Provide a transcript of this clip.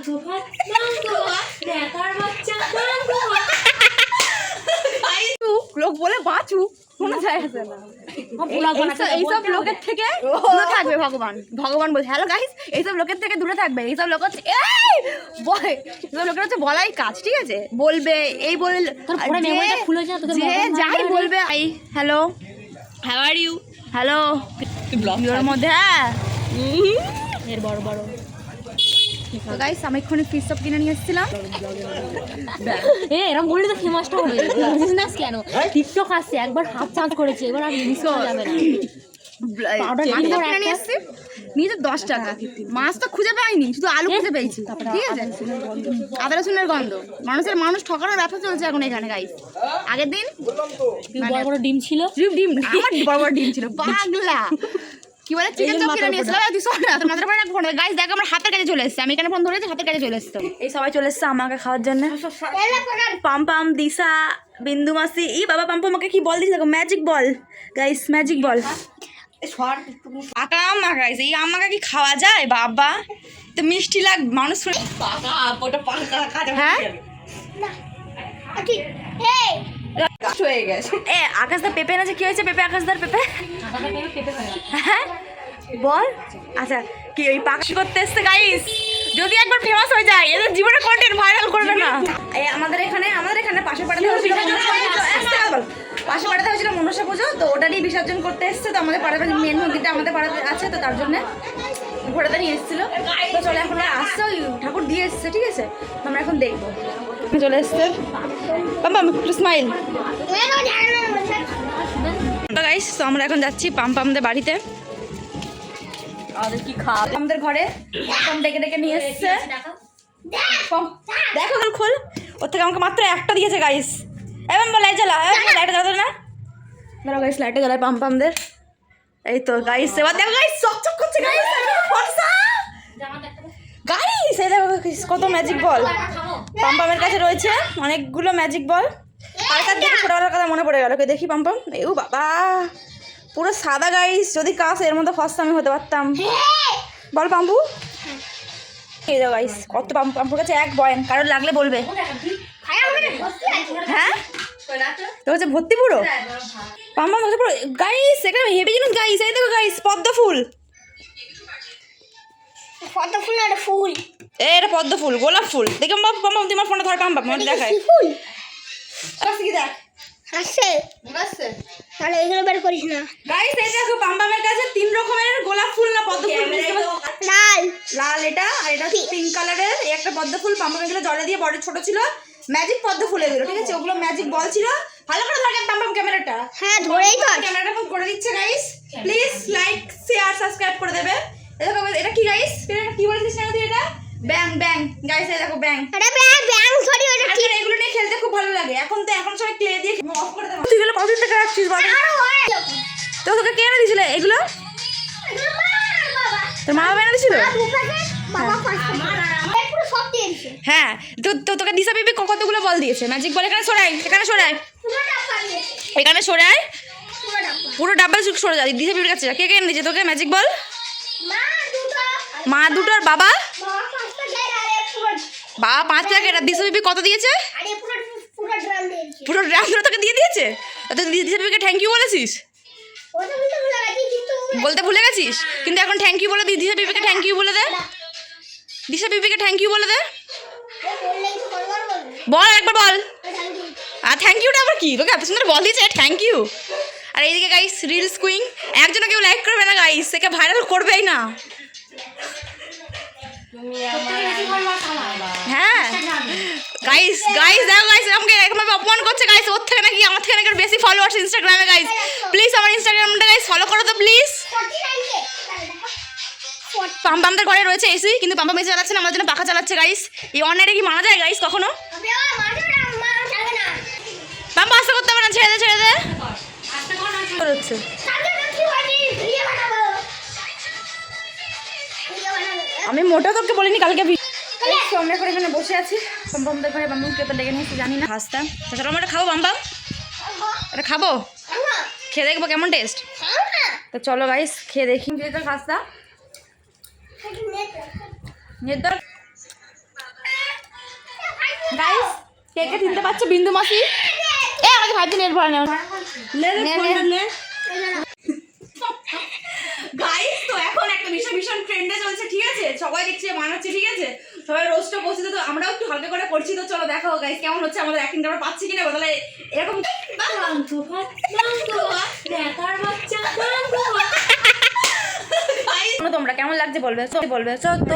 মাংস ভাত মাংস ভাত নেতার বাচ্চা মাংস ভাত। লোক বলে বাঁচু কোনো যায় আসে না। এইসব- লোকের থেকে দূরে থাকবে ভগবান। ভগবান বলছে হ্যালো গাইস এইসব লোকের থেকে দূরে থাকবে। এইসব লোক হচ্ছে এইসব লোকের হচ্ছে বলাই কাজ ঠিক আছে? বলবে এই বলে যে- যাই বলবে I hello how are you hello ভিডিওর মধ্যে হ্যাঁ। এর বড় বড়। গাইস আমি এক্ষুনি ফিস সব কিনে নিয়ে এসেছিলাম। এ এরকম বললে তো ফেমাসটা হবে। কেন? টিকটক আসছে একবার হাত করেছে এবার আর মিস করা যাবে না। নিয়েছে দশ টাকা। মাছ তো খুঁজে পাইনি শুধু আলু খুঁজে পেয়েছি। ঠিক আছে? আদা রসুনের গন্ধ। মানুষের মানুষ ঠকানোর ব্যবসা চলছে এখন এখানে গাইস আগের দিন? বড় বড় ডিম ছিল। ডিম ডিম। আমার বড় বড় ডিম ছিল। পাগলা। কি বলে? চিকেন চপ কিনে নিয়ে এসেছিলাম দুশো টাকা তোর মাথার পরে ফোন গাইস দেখ আমার হাতের কাছে চলে এসেছে। আমি এখানে ফোন ধরেছি হাতের কাছে চলে এসছে। এই সবাই চলে এসছে আমাকে খাওয়ার জন্য। পাম পাম দিশা বিন্দু মাসি। ই বাবা পাম্পু আমাকে কি বল দিছে দেখো magic ball guys magic ball পাকা আম গাইস এই আমাকে কি খাওয়া যায়? বাবা তো মিষ্টি লাগ মানুষ শুনে- হ্যাঁ এ আকাশদার পেঁপে না যে কি হয়েছে পেঁপে আকাশদার পেঁপে? হ্যাঁ বল। আচ্ছা কি ওই পাখি করতে এসছে গাইস যদি একবার ফেমাস হয়ে যায় এদের জীবনে কন্টেন্ট ভাইরাল করবে না। এই আমাদের এখানে আমাদের এখানে পাশে হয়েছিল বল। পাশে পাড়াতে হয়েছিল মনসা পুজো তো ওটা ওটারই বিসর্জন করতে এসছে তো আমাদের পাড়াতে মেন মন্দিরটা আমাদের পাড়াতে আছে তো তার জন্য ঘোড়াতে নিয়ে এসেছিল। তো চলে এখন আসছে ওই ঠাকুর দিয়ে এসছে ঠিক আছে? তো আমরা এখন দেখব। চলে এসছে। বাবা একটু স্মাইল তো গাইস তো আমরা এখন যাচ্ছি পাম পামদের বাড়িতে। আমাদের ঘরে। পাম ডেকে ডেকে নিয়ে এসছে। দেখো ওখানে খোল। ওর থেকে আমাকে মাত্র একটা দিয়েছে গাইস এবার লাইট জ্বালা। লাইটে জ্বালা না দাঁড়াও গাইস লাইটে জ্বালায় পাম পামদের। এই তো গাইস এবার দেখো গাইস চকচক করছে গাইস গাইস এই দেখো কত ম্যাজিক বল পাম পামের কাছে রয়েছে অনেকগুলো ম্যাজিক বল আর কার দেখে ছোটবেলার কথা মনে পড়ে গেল। কে দেখি পাম্পাম। পাম এও বাবা, পুরো সাদা গাইস যদি কাজ এর মধ্যে ফার্স্ট আমি হতে পারতাম। বল পাম্পু। এই দেখো গাইস কত পাম্পু পাম্পুর কাছে এক বয়ান। কারোর লাগলে বলবে। হ্যাঁ? তো হচ্ছে ভর্তি পুরো? পাম্পা হচ্ছে পুরো গাইস এখানে হেভি জিনিস গাইস এই দেখো গাইস পদ্ম ফুল। কত ফুল আর ফুল। এ এটা পদ্ম ফুল গোলাপ ফুল। দেখে বাবা পাম্পা তোমার ফোনে ধর পাম্পা মানে দেখায় ফুল কাছে কি দেখ। আসছে তাহলে এগুলো বের করিস না। গাইস এই দেখো পাম্পামের কাছে তিন রকমের গোলাপ ফুল না পদ্ম ফুল লাল। লাল এটা আর এটা পিঙ্ক কালারের এই একটা পদ্ম ফুল পাম্পাম এগুলো জলে দিয়ে বড় ছোট ছিল। ম্যাজিক পদ্ম ফুল এগুলো ঠিক আছে? ওগুলো ম্যাজিক বল ছিল। ভালো করে ধরে পাম্পাম ক্যামেরাটা হ্যাঁ ধরেই তো ক্যামেরাটা করে দিচ্ছে guys please like share subscribe করে দেবে। দেখো এটা কি গাইস এটা কি বলছিস না তুই এটা? ব্যাং ব্যাং গাইস এই দেখো ব্যাং আরে ব্যাং ব্যাং সরি ওটা ঠিক এগুলো নিয়ে খেলতে খুব ভালো লাগে। এখন তো এখন সবাই ক্লে দিয়ে অফ করে দেবো। তুই এগুলো কতদিন থেকে রাখছিস বল আরও তো তোকে কে এনে দিয়েছিল এগুলো? তোর মা বাবা এনে দিয়েছিল? দিছে হ্যাঁ। তো তো তোকে দিশা বিবি কতগুলো বল দিয়েছে? ম্যাজিক বল এখানে সরাই এখানে সরাই। পুরো এখানে সরাই। পুরো ডাব্বা। পুরো ডাব্বা চুক সরে যাই দিশা বিবির কাছে কে কে এনে দিয়েছে? তোকে ম্যাজিক বল? মা মা দুটো আর বাবা? বাবা পাঁচ প্যাকেট, আরে দিশা কত দিয়েছে? পুরো ড্রাম তোকে দিয়ে দিয়েছে? তুই থ্যাংক ইউ বলেছিস? বলতে ভুলে গেছিস? কিন্তু এখন থ্যাংক ইউ বলে দি, দিশা বিবিকে থ্যাংক ইউ বলে দে। দিশা বিবিকে থ্যাংক ইউ বলে দে। বল, একবার বল। আর থ্যাংক ইউটা আবার কি? তোকে এত সুন্দর বল দিয়েছে থ্যাংক ইউ আর এইদিকে গাইস রিলস কুইং একজনও কেউ লাইক করবে না গাইস একে ভাইরাল করবেই না। হ্যাঁ। গাইস গাইস দেখো গাইস আমাকে এরকমভাবে অপমান করছে গাইস ওর থেকে নাকি আমার থেকে নাকি বেশি ফলোয়ার্স ইনস্টাগ্রামে গাইস প্লিজ আমার ইনস্টাগ্রামটা গাইস ফলো করো তো প্লিজ 49 কে পাম্পামদের ঘরে রয়েছে এসি কিন্তু পাম্পাম এসি চালাচ্ছে না আমার জন্য পাখা চালাচ্ছে গাইস এই অনলাইনে কি মানা যায় গাইস কখনো? পাম্পা আস্তে করতে হবে না ছেড়ে দে ছেড়ে দে। হচ্ছে। আমি মোটা তোকে বলিনি কালকে আমরা এখন এখানে বসে আছি। বাম্বামদের ঘরে বাম্বাম তো ডেকে নিয়েছি জানি না। হাসতাম তাছাড়া আমরা খাব বাম্বাম এটা খাব? খেয়ে দেখব কেমন টেস্ট তো চলো গাইস খেয়ে দেখি। তো খাস্তা তোর গাইস কে কে চিনতে পারছ? বিন্দু মাসি? এ আমাকে ভাবছি নেট ভরা নেও নে, নে। গাইস তো এখন ভীষণ ট্রেন্ডে চলছে ঠিক আছে? সবাই দেখছে বানাচ্ছে ঠিক আছে? সবাই রোস্টটা করছে তো আমরাও একটু হালকা করে করছি তো চলো দেখো গাইস কেমন হচ্ছে? আমাদের অ্যাক্টিংটা আমরা পাচ্ছি কিনা বদলে এরকম তোমরা কেমন লাগছে বলবে? বলবে। তো তো